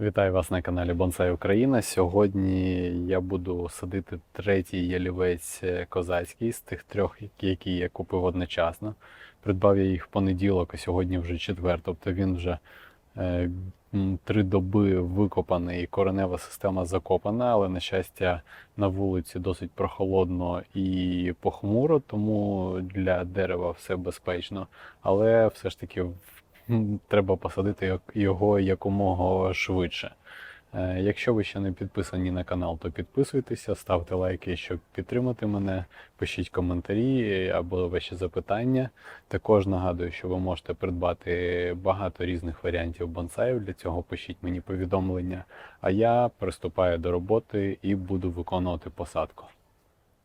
Вітаю вас на каналі Бонсай Україна. Сьогодні я буду садити третій ялівець е, козацький з тих трьох, які я купив одночасно. Придбав я їх в понеділок, а сьогодні вже четвер. Тобто він вже е, три доби викопаний, коренева система закопана, але на щастя на вулиці досить прохолодно і похмуро, тому для дерева все безпечно. Але все ж таки М, треба посадити його якомога швидше. Е, Якщо ви ще не підписані на канал, то підписуйтеся, ставте лайки, щоб підтримати мене, пишіть коментарі або ваші запитання. Також нагадую, що ви можете придбати багато різних варіантів бонсаїв. Для цього пишіть мені повідомлення. А я приступаю до роботи і буду виконувати посадку.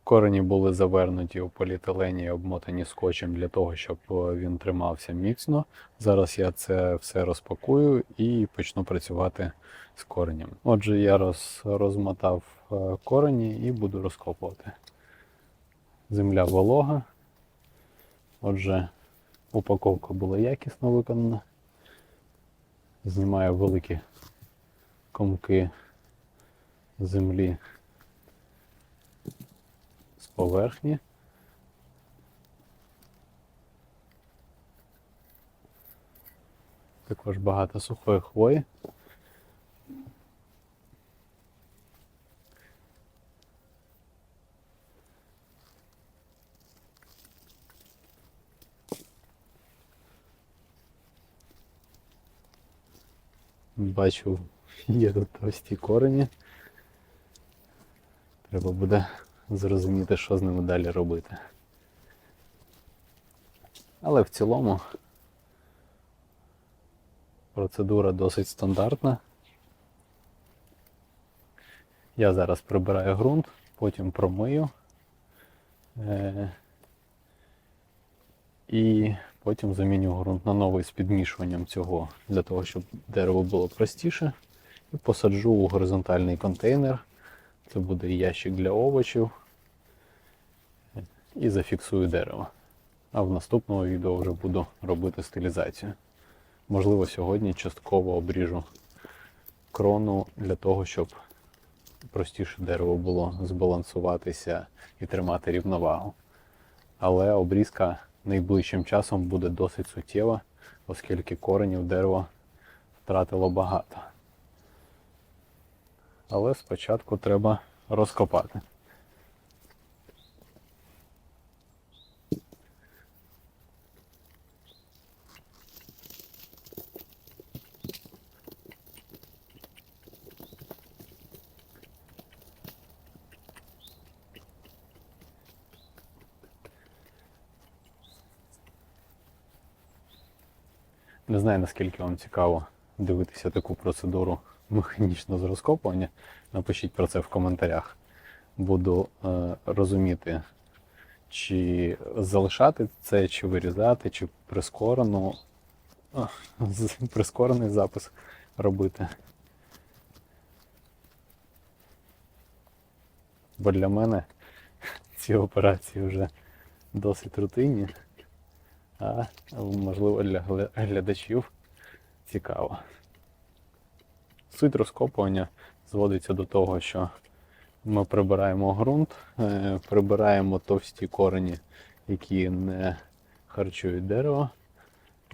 Корені були завернуті у поліетилені і обмотані скотчем для того, щоб він тримався міцно. Зараз я це все розпакую і почну працювати з коренем. Отже, я роз, розмотав е, корені і буду розкопувати. Земля волога. Отже, упаковка була якісно виконана. Знімаю великі комки землі поверхні. Також багато сухої хвої. Бачу, є тут товсті корені. Треба буде зрозуміти, що з ними далі робити. Але в цілому процедура досить стандартна. Я зараз прибираю ґрунт, потім промию. Е- і потім заміню ґрунт на новий з підмішуванням цього для того, щоб дерево було простіше. І посаджу у горизонтальний контейнер. Це буде ящик для овочів. І зафіксую дерево. А в наступному відео вже буду робити стилізацію. Можливо, сьогодні частково обріжу крону для того, щоб простіше дерево було збалансуватися і тримати рівновагу. Але обрізка найближчим часом буде досить суттєва, оскільки коренів дерева втратило багато. Але спочатку треба розкопати. Не знаю, наскільки вам цікаво дивитися таку процедуру механічного розкопування. Напишіть про це в коментарях. Буду е, розуміти, чи залишати це, чи вирізати, чи прискорену, а, прискорений запис робити. Бо для мене ці операції вже досить рутинні а можливо для глядачів цікаво. Суть розкопування зводиться до того, що ми прибираємо ґрунт, е, прибираємо товсті корені, які не харчують дерево.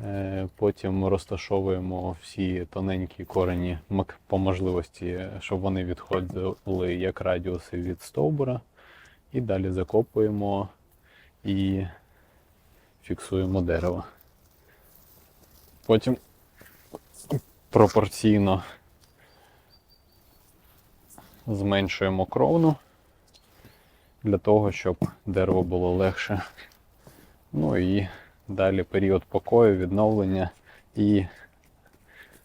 Е, Потім розташовуємо всі тоненькі корені по можливості, щоб вони відходили як радіуси від стовбура. І далі закопуємо і фіксуємо дерево. Потім пропорційно зменшуємо кровну для того, щоб дерево було легше. Ну і далі період покою, відновлення і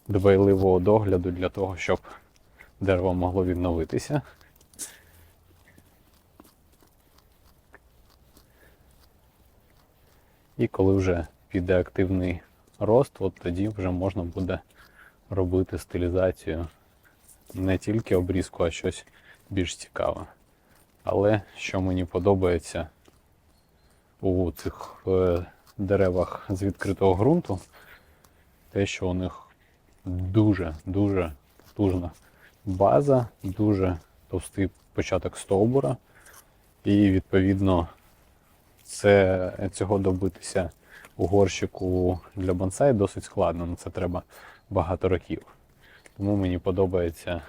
дбайливого догляду для того, щоб дерево могло відновитися. І коли вже піде активний рост, от тоді вже можна буде робити стилізацію не тільки обрізку, а щось більш цікаве. Але що мені подобається у цих е, деревах з відкритого ґрунту, те, що у них дуже-дуже потужна база, дуже товстий початок стовбура, і відповідно це, цього добитися у горщику для бонсай досить складно. На це треба багато років. Тому мені подобається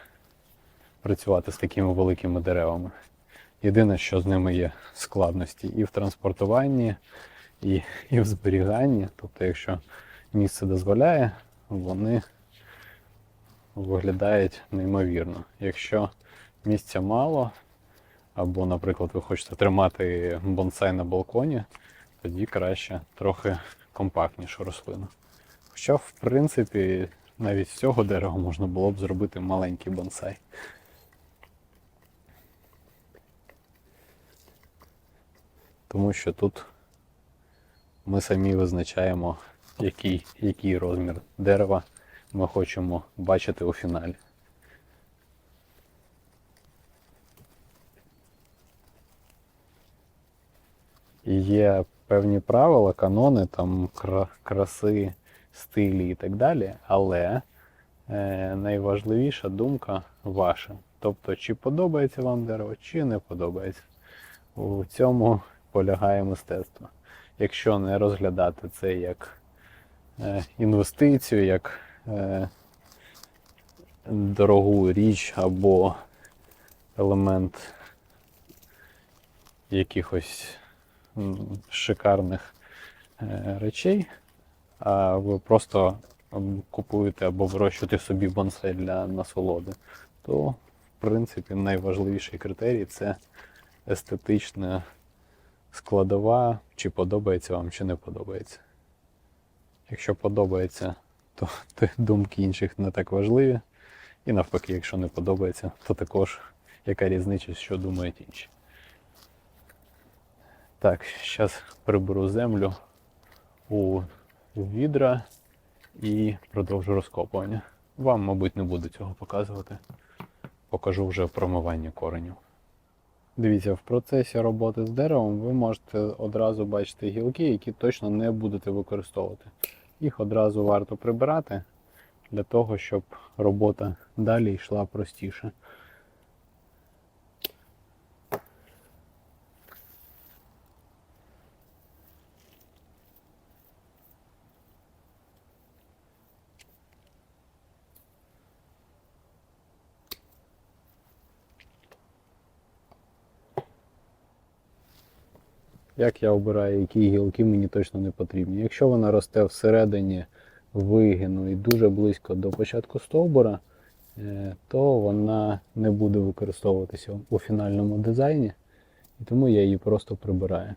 працювати з такими великими деревами. Єдине, що з ними є складності і в транспортуванні, і, і в зберіганні. Тобто, якщо місце дозволяє, вони виглядають неймовірно. Якщо місця мало, або, наприклад, ви хочете тримати бонсай на балконі, тоді краще трохи компактнішу рослину. Хоча, в принципі, навіть з цього дерева можна було б зробити маленький бонсай. Тому що тут ми самі визначаємо, який, який розмір дерева ми хочемо бачити у фіналі. Є певні правила, канони, там краси, стилі і так далі, але е, найважливіша думка ваша. Тобто, чи подобається вам дерево, чи не подобається. У цьому полягає мистецтво. Якщо не розглядати це як е, інвестицію, як е, дорогу річ або елемент якихось шикарних е, речей, ви просто купуєте або вирощуєте собі бонсай для насолоди, то в принципі найважливіший критерій це естетична складова, чи подобається вам, чи не подобається. Якщо подобається, то, то думки інших не так важливі. І навпаки, якщо не подобається, то також яка різниця, що думають інші. Так, зараз приберу землю у відра і продовжу розкопування. Вам, мабуть, не буду цього показувати. Покажу вже промивання коренів. Дивіться, в процесі роботи з деревом ви можете одразу бачити гілки, які точно не будете використовувати. Їх одразу варто прибирати для того, щоб робота далі йшла простіше. Як я обираю, які гілки мені точно не потрібні. Якщо вона росте всередині вигину і дуже близько до початку стовбура, е, то вона не буде використовуватися у фінальному дизайні, і тому я її просто прибираю.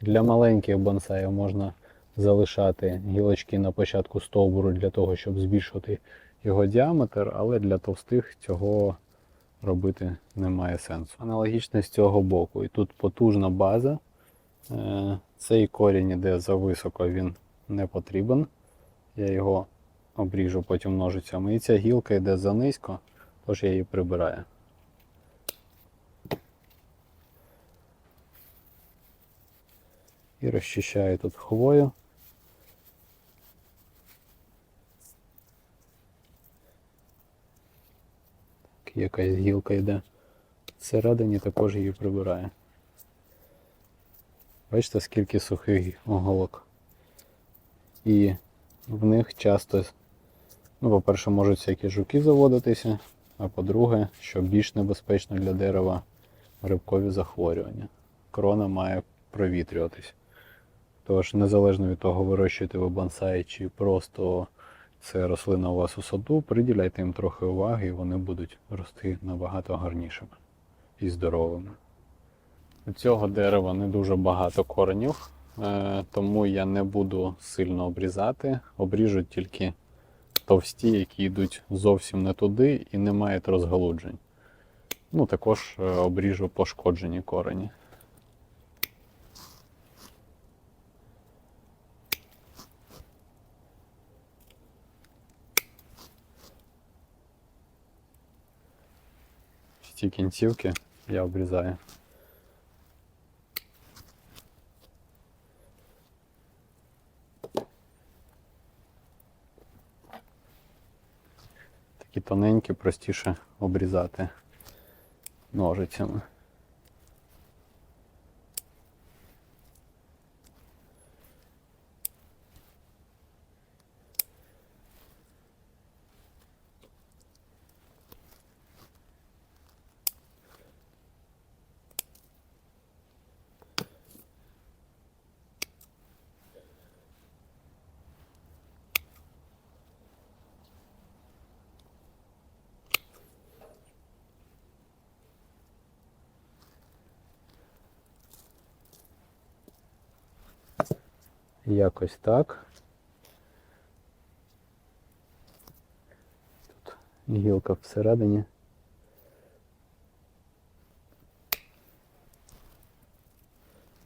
Для маленьких бонсаїв можна залишати гілочки на початку стовбуру для того, щоб збільшити його діаметр, але для товстих цього робити немає сенсу. Аналогічно з цього боку. І тут потужна база. Е, Цей корінь іде зависоко, він не потрібен. Я його обріжу потім ножицями. І ця гілка йде занизько, тож я її прибираю. І розчищаю тут хвою. Якась гілка йде. Всередині також її прибираю. Бачите, скільки сухих голок. І в них часто, ну, по-перше, можуть всякі жуки заводитися, а по-друге, що більш небезпечно для дерева грибкові захворювання. Крона має провітрюватись. Тож, незалежно від того, вирощуєте ви бонсай чи просто це рослина у вас у саду, приділяйте їм трохи уваги, і вони будуть рости набагато гарнішими і здоровими. У цього дерева не дуже багато коренів, е, тому я не буду сильно обрізати. Обріжу тільки товсті, які йдуть зовсім не туди і не мають розгалуджень. Ну, також е, обріжу пошкоджені корені. ці кінцівки я обрізаю. Такі тоненькі, простіше обрізати ножицями. Якось так. Тут гілка всередині.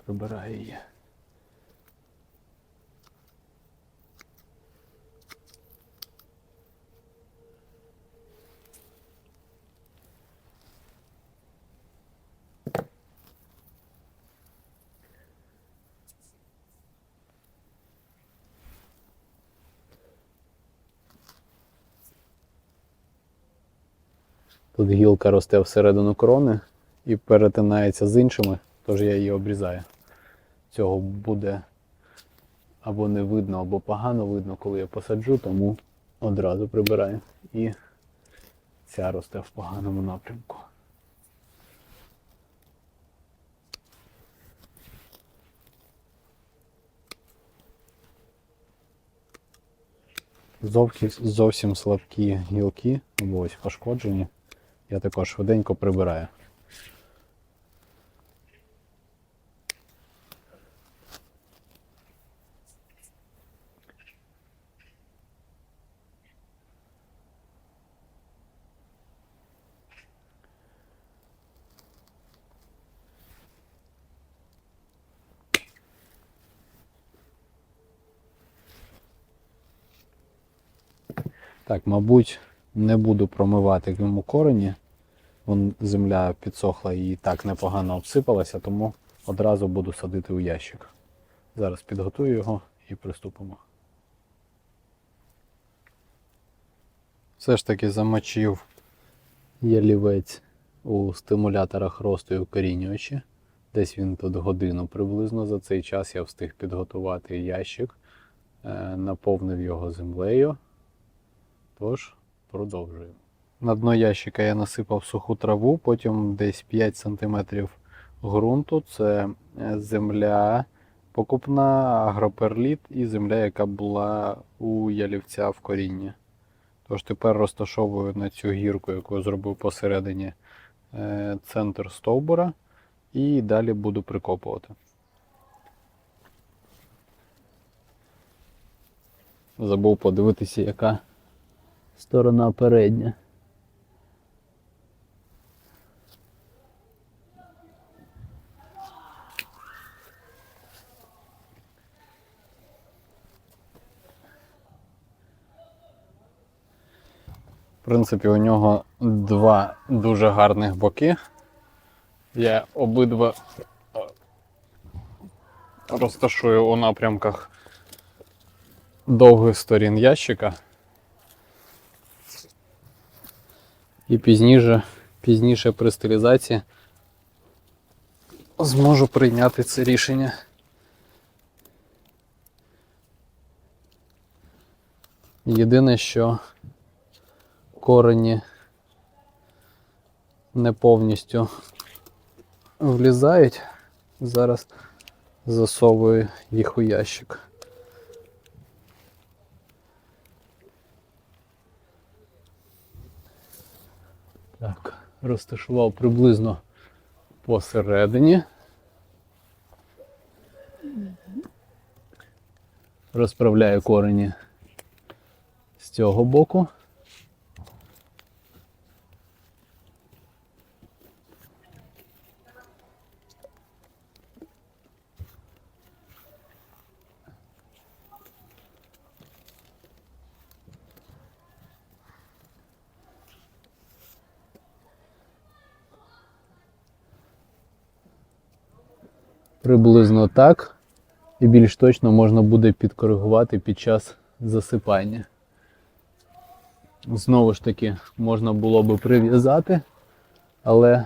Прибираю її. Тут гілка росте всередину крони і перетинається з іншими, тож я її обрізаю. Цього буде або не видно, або погано видно, коли я посаджу, тому одразу прибираю. І ця росте в поганому напрямку. Зовсім, зовсім слабкі гілки, або ось пошкоджені. Я також швиденько прибираю. Так, мабуть, не буду промивати йому корені. Вон земля підсохла і так непогано обсипалася, тому одразу буду садити у ящик. Зараз підготую його і приступимо. Все ж таки замочив ялівець у стимуляторах росту і укорінювачі. Десь він тут годину приблизно. За цей час я встиг підготувати ящик, е, наповнив його землею. Тож, продовжуємо. На дно ящика я насипав суху траву, потім десь 5 см ґрунту. Це е, земля покупна, агроперліт і земля, яка була у ялівця в корінні. Тож тепер розташовую на цю гірку, яку я зробив посередині е, центр стовбура, і далі буду прикопувати. Забув подивитися, яка сторона передня. В принципі, у нього два дуже гарних боки. Я обидва е, розташую у напрямках довгих сторін ящика. І пізніше, пізніше при стилізації зможу прийняти це рішення. Єдине, що корені не повністю влізають. Зараз засовую їх у ящик. Так, розташував приблизно посередині. Розправляю корені з цього боку. Приблизно так. І більш точно можна буде підкоригувати під час засипання. Знову ж таки, можна було би прив'язати, але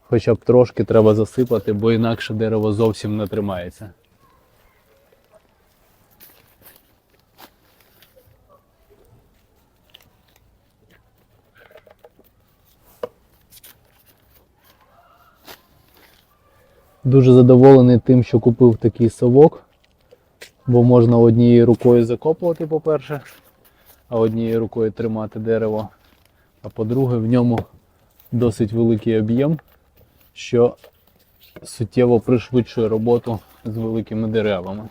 хоча б трошки треба засипати, бо інакше дерево зовсім не тримається. Дуже задоволений тим, що купив такий совок, бо можна однією рукою закопувати, по-перше, а однією рукою тримати дерево. А по-друге, в ньому досить великий об'єм, що суттєво пришвидшує роботу з великими деревами.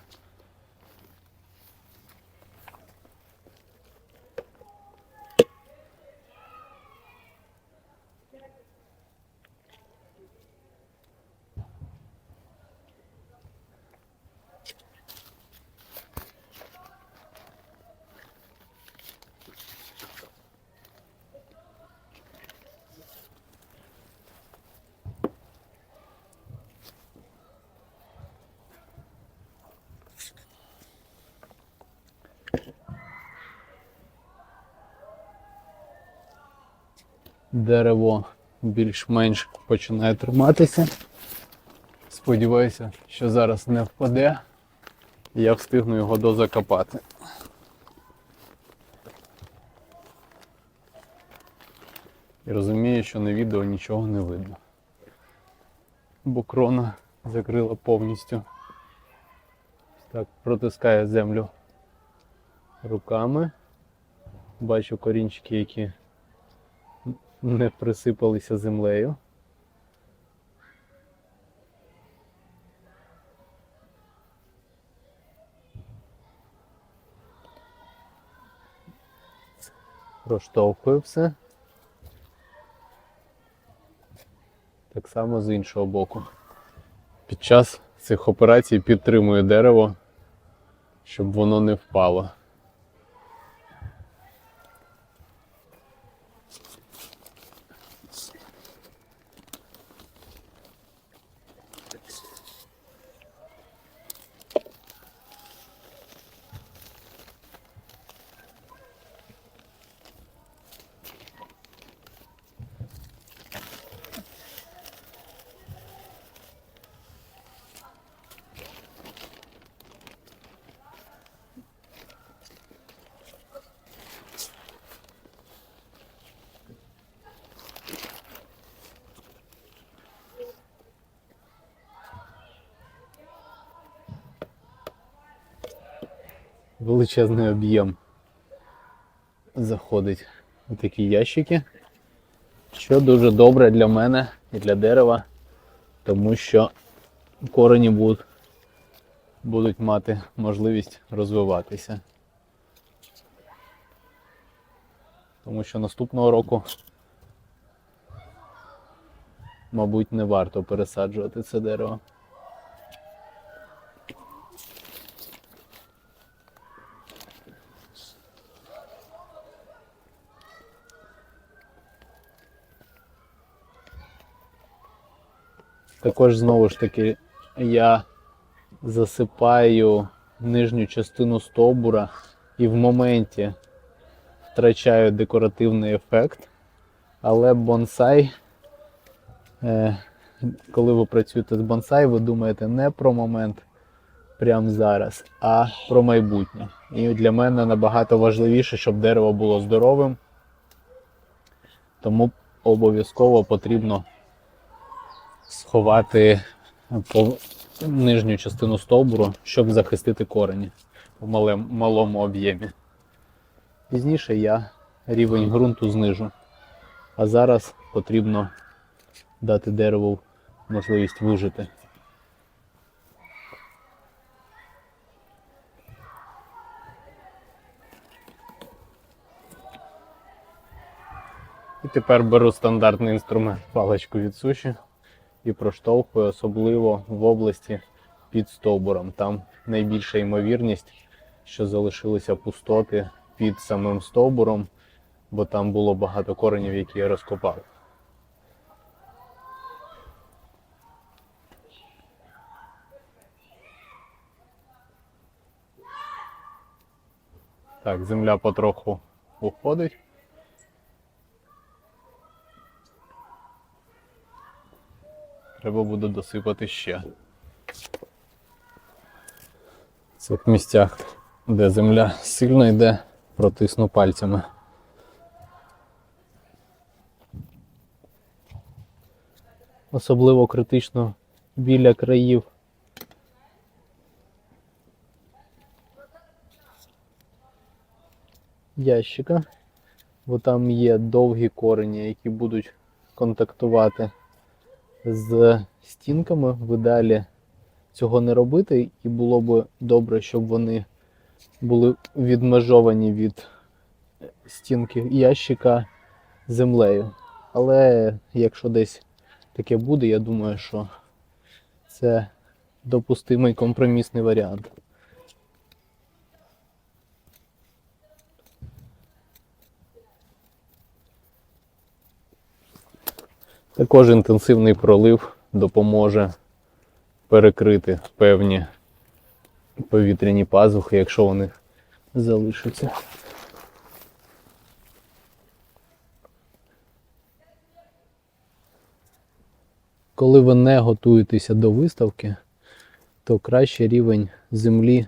Дерево більш-менш починає триматися. Сподіваюся, що зараз не впаде. Я встигну його дозакопати. І розумію, що на відео нічого не видно. Бо крона закрила повністю. Так, протискає землю руками. Бачу корінчики, які не присипалися землею. Проштовхую все. Так само з іншого боку. Під час цих операцій підтримую дерево, щоб воно не впало. Величезний об'єм заходить у такі ящики, що дуже добре для мене і для дерева, тому що корені будуть, будуть мати можливість розвиватися. Тому що наступного року, мабуть, не варто пересаджувати це дерево. Також знову ж таки я засипаю нижню частину стовбура і в моменті втрачаю декоративний ефект. Але бонсай, е, коли ви працюєте з бонсай, ви думаєте не про момент прямо зараз, а про майбутнє. І для мене набагато важливіше, щоб дерево було здоровим. Тому обов'язково потрібно сховати по нижню частину стовбуру, щоб захистити корені в малем, малому об'ємі. Пізніше я рівень ґрунту знижу. А зараз потрібно дати дереву можливість вижити. І тепер беру стандартний інструмент паличку від суші і проштовхую, особливо в області під стовбуром. Там найбільша ймовірність, що залишилися пустоти під самим стовбуром, бо там було багато коренів, які я розкопав. Так, земля потроху уходить. Треба буде досипати ще. В цих місцях, де земля сильно йде, протисну пальцями. Особливо критично біля країв. Ящика, бо там є довгі корені, які будуть контактувати з стінками. В ідеалі цього не робити, і було б добре, щоб вони були відмежовані від стінки ящика землею. Але якщо десь таке буде, я думаю, що це допустимий компромісний варіант. Також інтенсивний пролив допоможе перекрити певні повітряні пазухи, якщо вони залишаться. Коли ви не готуєтеся до виставки, то краще рівень землі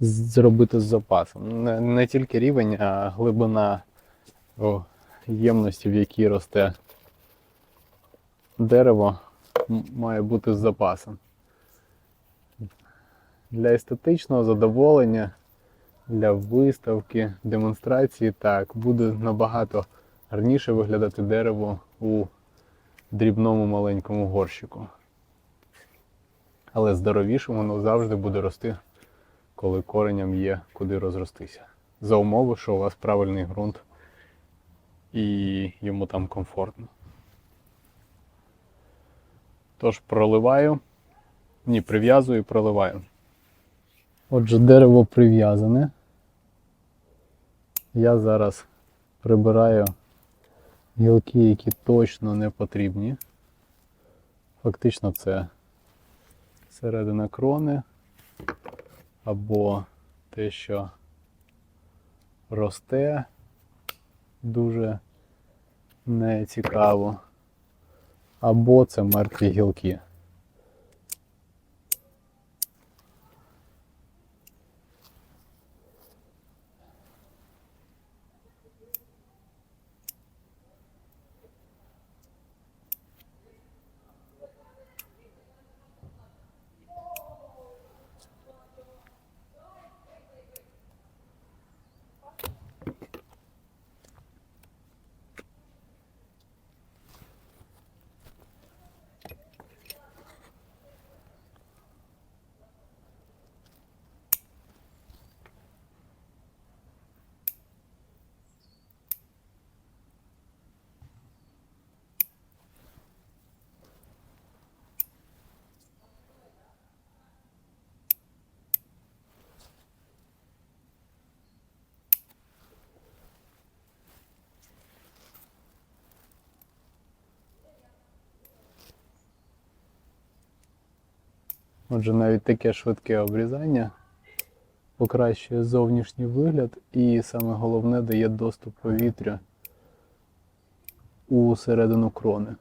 зробити з запасом. Не, не тільки рівень, а глибина о, ємності, в якій росте дерево, має бути з запасом. Для естетичного задоволення, для виставки, демонстрації так, буде набагато гарніше виглядати дерево у дрібному маленькому горщику. Але здоровіше воно завжди буде рости, коли кореням є куди розростися. За умови, що у вас правильний ґрунт і йому там комфортно. Тож проливаю, ні, прив'язую і проливаю. Отже, дерево прив'язане. Я зараз прибираю гілки, які точно не потрібні. Фактично це середина крони або те, що росте дуже нецікаво, або це мертві гілки. Отже, навіть таке швидке обрізання покращує зовнішній вигляд і саме головне дає доступ повітря у середину крони.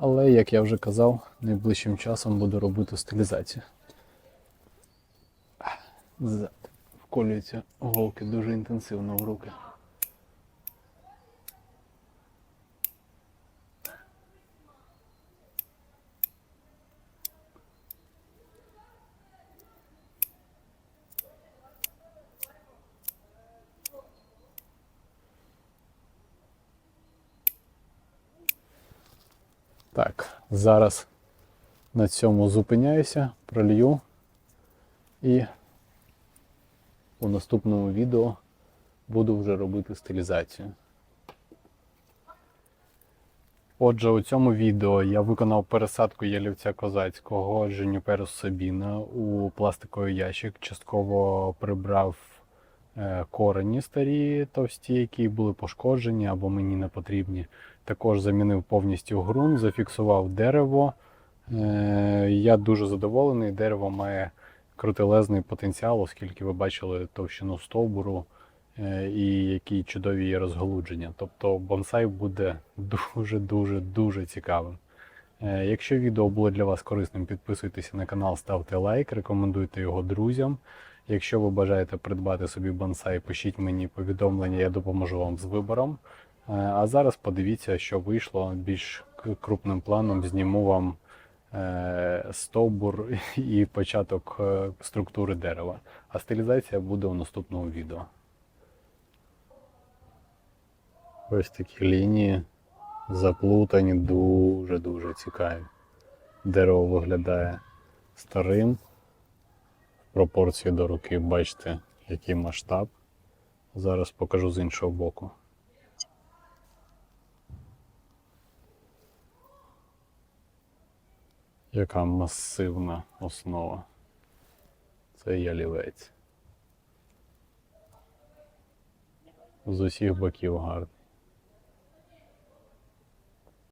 Але, як я вже казав, найближчим часом буду робити стилізацію. Ззаду вколюються голки дуже інтенсивно в руки. Так, зараз на цьому зупиняюся, пролью і у наступному відео буду вже робити стилізацію. Отже, у цьому відео я виконав пересадку ялівця козацького Жюніперус Сабіна у пластиковий ящик. Частково прибрав е, корені старі товсті, які були пошкоджені або мені не потрібні. Також замінив повністю ґрунт, зафіксував дерево. Е, Я дуже задоволений. Дерево має крутелезний потенціал, оскільки ви бачили товщину стовбуру е, і які чудові є розгалудження. Тобто бонсай буде дуже-дуже дуже цікавим. Е, Якщо відео було для вас корисним, підписуйтеся на канал, ставте лайк, рекомендуйте його друзям. Якщо ви бажаєте придбати собі бонсай, пишіть мені повідомлення, я допоможу вам з вибором. Е, А зараз подивіться, що вийшло більш крупним планом. Зніму вам е, стовбур і початок е, структури дерева. А стилізація буде у наступному відео. Ось такі лінії заплутані, дуже-дуже цікаві. Дерево виглядає старим. В пропорції до руки бачите, який масштаб. Зараз покажу з іншого боку. Яка масивна основа. Це ялівець. З усіх боків гарно.